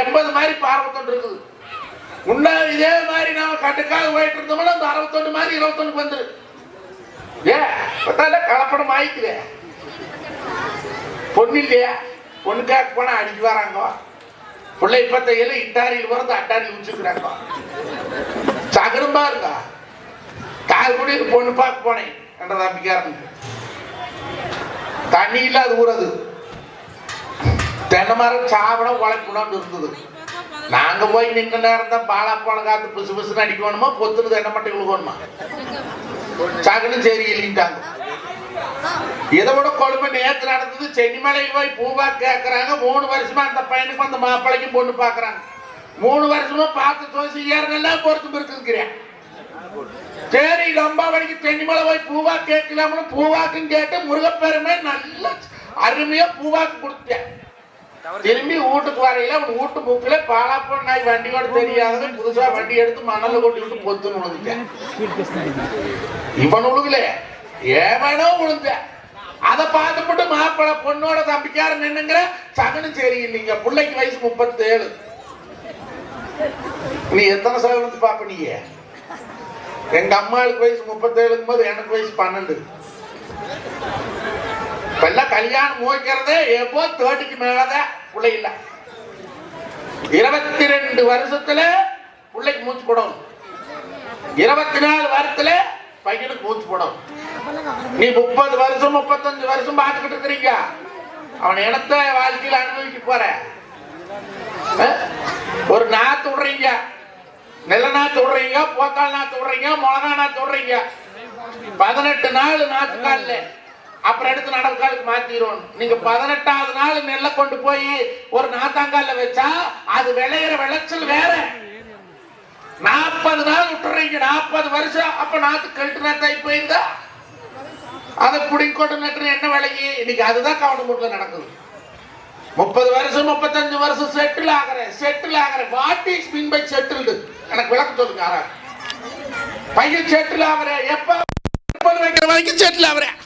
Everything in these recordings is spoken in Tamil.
எண்பது மாதிரி இப்போ அறுபத்தொன்று இருக்குது. முன்னா இதே மாதிரி நாம கட்டுக்காக போயிட்டு இருந்தோம்னா அந்த அறுபத்தொன்று மாதிரி இருபத்தொன்னுக்கு வந்துரு. ஏ பார்த்தால கலப்படம் ஆயிக்குதே. பொண்ணு இல்லையா? பொண்ணுக்காக போனா அடிக்கு வராங்க. பிள்ளை இப்பத்தையில இட்டாரியில் பிறந்து அட்டாரியில் வச்சிருக்கிறாங்க சகரம்பா இருக்கா? கால்குடி பொண்ணு பார்க்க போனேன். என்ற தம்பிக்காரனுக்கு. தண்ணி இல்லாத ஊர் அது. தென்னை மரம் சாவடம் உழைக்கணும்னு இருந்தது. நாங்க போய் நின்ன நேரம் தான் பாலாப்பாளம் காத்து பிசு பிசுன்னு அடிக்கணுமா? பொத்துனது என்ன மட்டும் விழுகணுமா சகலும் சரி இல்லைங்க இதை விட கொழும்பு நேற்று நடந்தது. சென்னிமலையில் போய் பூவா கேட்கறாங்க மூணு வருஷமா அந்த பையனுக்கும் அந்த மாப்பிள்ளைக்கும் பொண்ணு பாக்குறாங்க. மூணு வருஷமா பார்த்து தோசி ஏறனெல்லாம் பொறுத்து இருக்குங்கிறேன் சரி ரொம்ப லம்பாவடிக்கு சென்னிமலை போய் பூவா கேட்கலாம்னு பூவாக்குன்னு கேட்டு முருகப்பெருமே நல்ல அருமையா பூவாக்கு கொடுத்தேன். திரும்பி வீட்டுக்கு வரையில அவன் வீட்டு மூக்கில பாலாப்பம் நாய் வண்டியோட தெரியாத புதுசா வண்டி எடுத்து மணல்ல கொட்டி விட்டு பொத்துன்னு விழுந்துட்டேன் இவன் உழுகல. ஏவனோ விழுந்த அதை பார்த்துப்பட்டு மாப்பிள்ளை பொண்ணோட தம்பிக்கார நின்னுங்கிற சகனும் சரி இல்லைங்க பிள்ளைக்கு வயசு முப்பத்தேழு. நீ எத்தனை சகனத்து பாப்ப நீ? எங்க அம்மாளுக்கு வயசு முப்பத்தேழுக்கும் போது எனக்கு வயசு பன்னெண்டு. இப்பெல்லாம் கல்யாணம் மூக்கிறதே எப்போ தேர்ட்டிக்கு மேலதான் பிள்ளை இல்ல. இருபத்தி ரெண்டு வருஷத்துல பிள்ளைக்கு மூச்சு போடணும். இருபத்தி நாலு வருஷத்துல பையனுக்கு மூச்சு போடணும். நீ முப்பது வருஷம் முப்பத்தஞ்சு வருஷம் பார்த்துக்கிட்டு இருக்கிறீங்க. அவன் இனத்தை வாழ்க்கையில் அனுபவிக்க போற? ஒரு நாத்து விடுறீங்க. நெல்ல நாத்து விடுறீங்க போக்கால் நாத்து விடுறீங்க மிளகா நாத்து விடுறீங்க. பதினெட்டு நாள் நாத்து காலில் அப்புறம் எடுத்து நடக்காலுக்கு மாத்திரும். நீங்க பதினெட்டாவது நாள் நெல்ல கொண்டு போய் ஒரு நாத்தாங்கால வச்சா அது விளையிற விளைச்சல் வேற. நாற்பது நாள் விட்டுறீங்க நாற்பது வருஷம். அப்ப நாத்து கழட்டு நாத்தாய் போயிருந்தா அதை புடிங்க கொண்டு நட்டு என்ன விலைக்கு? இன்னைக்கு அதுதான் கவர்மெண்ட்ல நடக்குது. முப்பது வருஷம் முப்பத்தஞ்சு வருஷம் செட்டில் ஆகிறேன் செட்டில் ஆகிறேன் what is mean by settled எனக்கு விளக்கம் சொல்லுங்க பையன் செட்டில் ஆகிறேன் எப்ப? முப்பது வைக்கிற வரைக்கும் செட்டில் ஆகிறேன்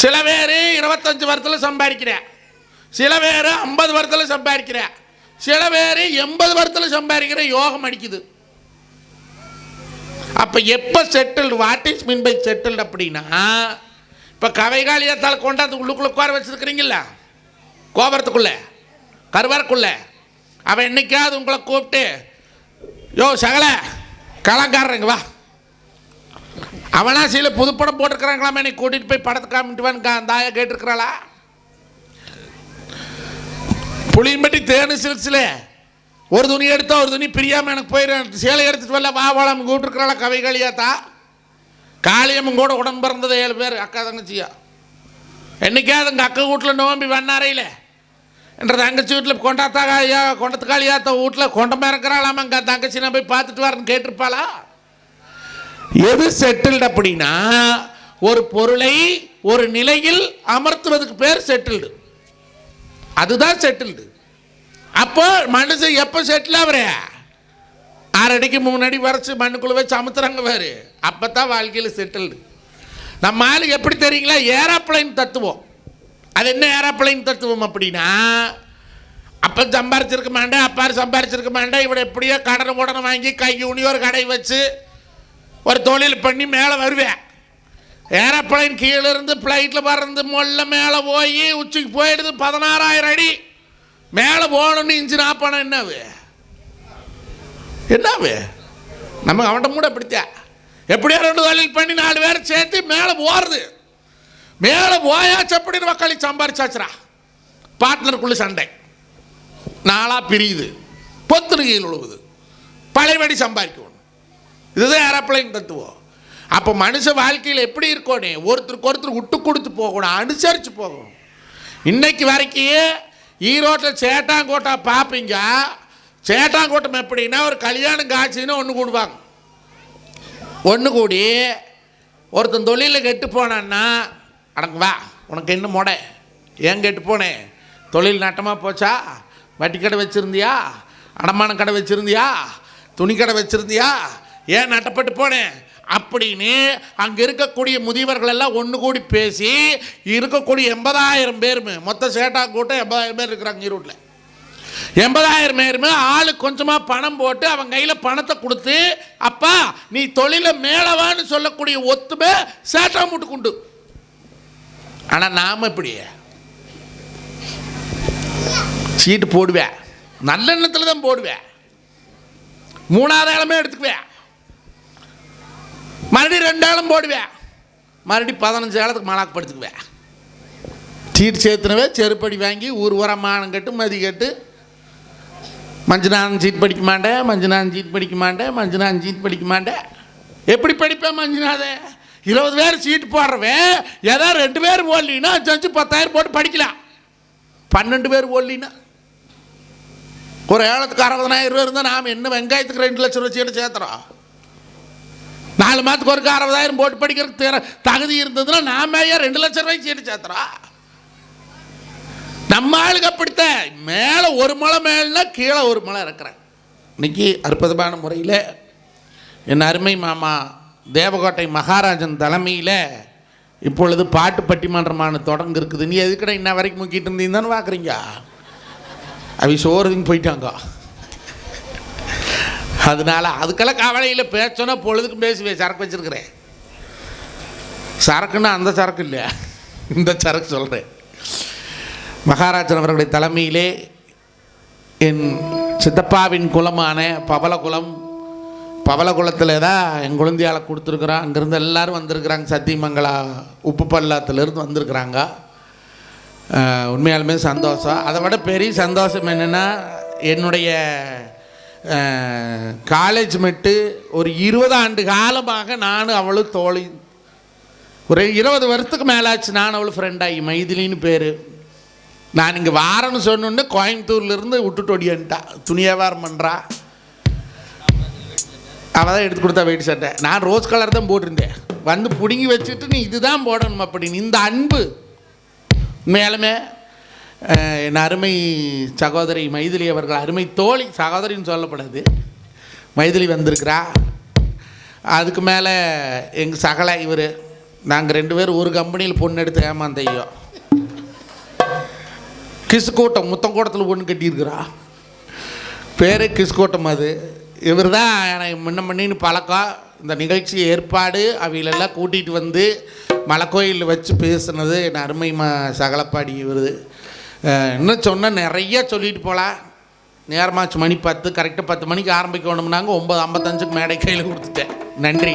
சில பேர் இருபத்தஞ்சு வருஷத்தில் சம்பாதிக்கிறேன் சில பேர் ஐம்பது வருஷத்தில் சம்பாதிக்கிறேன் சில பேர் எண்பது வருஷத்தில் சம்பாதிக்கிற யோகம் அடிக்குது. அப்போ எப்போ settled what is mean by settled அப்படின்னா இப்போ கவைகாலியத்தால் கொண்டாந்து உள்ளுக்குள்ளே உட்கார வச்சுருக்கிறீங்கள கோபுரத்துக்குள்ளே கருவாரக்குள்ளே அவன் என்னைக்காவது உங்களை கூப்பிட்டு யோ சகல கலங்காரங்க வா. அவனாசியில் புதுப்படம் போட்டிருக்கிறாங்களாமே நீ கூட்டிகிட்டு போய் படத்தை காமிட்டுவான்னு தாயா கேட்டிருக்கிறாளா? புளியம்பட்டி தேனு சில்ஸில் ஒரு துணி எடுத்தா ஒரு துணி பிரியாமல் எனக்கு போயிடும் சேலை எடுத்துட்டு வரல வா வாழாம கூப்பிட்டுருக்கிறாளா கவிகாளியாத்தா காளியம்மன் கூட உடம்பு பிறந்தது ஏழு பேர் அக்கா தங்கச்சியா? என்னைக்காவது எங்கள் அக்கா வீட்டில் நோம்பி வண்ணாரையில் என்ற தங்கச்சி வீட்டில் கொண்டாத்தா ஐயா கொண்டத்து காளியாத்தா வீட்டில் கொண்டமா இருக்கிறாளாம் அங்கே தங்கச்சி நான் போய் பார்த்துட்டு வரேன்னு கேட்டிருப்பாளா? எது செட்டில்டு அப்படின்னா ஒரு பொருளை ஒரு நிலையில் அமர்த்துவதுக்கு பேர் செட்டில்டு அதுதான் செட்டில்டு அப்போ மனுஷன் எப்போ செட்டில் ஆகுற? ஆறடிக்கு முன்னாடி வரைச்சி வரைச்சு மண்ணுக்குள்ள வச்சு அமுத்துறாங்க வேறு அப்போ தான் வாழ்க்கையில் செட்டில்டு நம்ம ஆளுக்கு எப்படி தெரியுங்களா? ஏரோப்ளைன் தத்துவம். அது என்ன ஏரோப்ளைன் தத்துவம் அப்படின்னா அப்போ சம்பாரிச்சிருக்க மாட்டேன் அப்பாரு சம்பாரிச்சிருக்க மாட்டேன் இவனை எப்படியோ கடனை உடனே வாங்கி கை ஊனி ஒரு கடை வச்சு ஒரு தொழில் பண்ணி மேலே வருவேன். ஏரோப்ளைன் கீழே இருந்து ஃப்ளைட்டில் பறந்து மொல்ல மேலே போய் உச்சிக்கு போயிடுது பதினாறாயிரம் அடி. மேலே போகணும்னு இன்ஜின் ஆஃப் பண்ண என்னவு என்னவு நம்ம அவன்கிட்ட கூட பிடித்தா எப்படியோ ரெண்டு தொழில் பண்ணி நாலு பேரை சேர்த்து மேலே போகிறது மேலே போயாச்சு அப்படின்னு மக்களை சம்பாரிச்சாச்சுரா பார்ட்னருக்குள்ளே சண்டை. நாளாக பிரியுது. பொத்துரு கீழ் உழுவுது. பழையபடி சம்பாதிக்கணும். இதுதான் ஏரோப்ளைன் தத்துவம். அப்போ மனுஷ வாழ்க்கையில் எப்படி இருக்கணும் ஒருத்தருக்கு ஒருத்தர் விட்டு கொடுத்து போகணும் அனுசரித்து போகணும். இன்னைக்கு வரைக்கும் ஈரோட்டில் சேட்டாங்கோட்டா பார்ப்பீங்க சேட்டாங்கோட்டம் எப்படின்னா ஒரு கல்யாணம் காட்சின்னு ஒன்று கூடுவாங்க. ஒன்று கூடி ஒருத்தன் தொழிலில் கெட்டு போனான்னா அடங்க வா உனக்கு என்ன மொடை. ஏன் கெட்டு போனேன் தொழில் நட்டமாக போச்சா? வட்டி கடை வச்சுருந்தியா? அடமான கடை வச்சுருந்தியா? துணி கடை வச்சுருந்தியா? ஏன் நட்டப்பட்டு போனேன்? அப்படின்னு அங்கே இருக்கக்கூடிய முதியவர்கள் எல்லாம் ஒன்று கூடி பேசி இருக்கக்கூடிய எண்பதாயிரம் பேருமே மொத்த சேட்டா கூட்டம் எண்பதாயிரம் பேர் இருக்கிறாங்க ஈரோட்டில். எண்பதாயிரம் பேருமே ஆளு கொஞ்சமாக பணம் போட்டு அவன் கையில் பணத்தை கொடுத்து அப்பா நீ தொழிலை மேலவான்னு சொல்லக்கூடிய ஒத்துமை சேட்டா முட்டுக்குண்டு ஆனால் நாம் இப்படி சீட்டு போடுவேன். நல்ல எண்ணத்தில் தான் போடுவேன். மூணாவது இடமே எடுத்துக்குவேன். மறுபடியும் ரெண்டு ஆளும் போடுவேன். மறுபடியும் பதினஞ்சு ஆழத்துக்கு மலாக்கு படுத்துக்குவேன். சீட்டு சேர்த்துனவே செருப்படி வாங்கி ஊர் உரமானம் கட்டு மதி கட்டு. மஞ்சநாதன் சீட் படிக்க மாட்டேன் மஞ்சநாதன் சீட் படிக்க மாட்டேன் மஞ்சநாதன் சீட் படிக்க மாட்டேன். எப்படி படிப்பேன் மஞ்சநாதே? இருபது பேர் சீட்டு போடுறவன் ஏதோ ரெண்டு பேர் ஓடலின்னா அஞ்சு பத்தாயிரம் போட்டு படிக்கலாம். பன்னெண்டு பேர் ஓடலின்னா ஒரு ஏழத்துக்கு அறுபதனாயிரம் ரூபா இருந்தால் நாம் என்ன வெங்காயத்துக்கு ரெண்டு லட்சம் ரூபா சீட்டு சேர்த்துறோம்? நாலு மாதத்துக்கு ஒருக்க அறுபதாயிரம் போட்டு படிக்கிறதுக்கு திற- தகுதி இருந்ததுன்னா நாம ஏன் ரெண்டு லட்சம் ரூபாய்க்கு சீட்டு சேர்த்துறோம் நம்ம ஆளுக்கு அப்படித்தான். மேலே ஒரு மலை மேலே கீழே ஒரு மலை இருக்கிறேன். இன்னைக்கு அற்புதமான முறையில் என் அருமை மாமா தேவகோட்டை மகாராஜன் தலைமையில் இப்பொழுது பாட்டு பட்டிமன்றமான தொடங்க இருக்குது. நீ எதுக்கடா இன்ன வரைக்கும் முக்கிட்டு இருந்தீங்கன்னு பார்க்குறீங்க அவி சோறுதிங்க போயிட்டாங்க. அதனால அதுக்கெல்லாம் கவலையில் பேச்சோன்னா பொழுதுக்கும் பேசுவேன். சரக்கு வச்சிருக்கிறேன். சரக்குன்னா அந்த சரக்கு இல்லை இந்த சரக்கு சொல்கிறேன் மகாராஜன் அவர்களுடைய தலைமையிலே என் சித்தப்பாவின் குலமான பவளகுலம் பவளகுளத்தில் தான் என் குழந்தையால் கொடுத்துருக்குறோம். அங்கேருந்து எல்லாரும் வந்திருக்கிறாங்க. சத்தியமங்கலா உப்பு பள்ளத்துலேருந்து வந்திருக்கிறாங்க. உண்மையாலுமே சந்தோஷம். அதை விட பெரிய சந்தோஷம் என்னென்னா என்னுடைய காலேஜ் மெட்டு ஒரு இருபது ஆண்டு காலமாக நானும் அவளும் தோழி. ஒரு இருபது வருஷத்துக்கு மேலாச்சு நான் அவளும் ஃப்ரெண்டாகி மைதிலின்னு பேர். நான் இங்கே வாரன்னு சொன்னோன்னே கோயம்புத்தூர்லேருந்து விட்டுட்டு ஒடியன்ட்டா துணி வியாபாரம் பண்ணுறா அவள் தான் எடுத்து கொடுத்தா வெயிட் சட்டை. நான் ரோஸ் கலர் தான் போட்டிருந்தேன். வந்து பிடுங்கி வச்சுட்டு நீ இதுதான் போடணும் அப்படின்னு இந்த அன்பு. மேலுமே என் அருமை சகோதரி மைதிலி அவர்கள் அருமை தோழி சகோதரின்னு சொல்லப்படாது. மைதிலி வந்திருக்கிறா. அதுக்கு மேலே எங்கள் சகல இவர். நாங்கள் ரெண்டு பேரும் ஒரு கம்பெனியில் பொண்ணு எடுத்து ஏமாந்தையோ கிசுக்கூட்டம் முத்தங்கூட்டத்தில் பொண்ணு கட்டியிருக்கிறா. பேரே கிசுக்கூட்டம் அது. இவர் தான் எனக்கு முன்ன பண்ணின்னு பழக்கம். இந்த நிகழ்ச்சி ஏற்பாடு அவையிலெல்லாம் கூட்டிகிட்டு வந்து மலைக்கோயிலில் வச்சு பேசுனது என் அருமை ம சகலப்பாடி இவர். இன்னும் சொன்னால் நிறைய சொல்லிட்டு போகலாம் நேரமாச்சு மணி பத்து கரெக்டாக பத்து மணிக்கு ஆரம்பிக்கணும்னாங்க ஒம்பது ஐம்பத்தஞ்சுக்கு மேடை கையில் கொடுத்துட்டேன். நன்றி.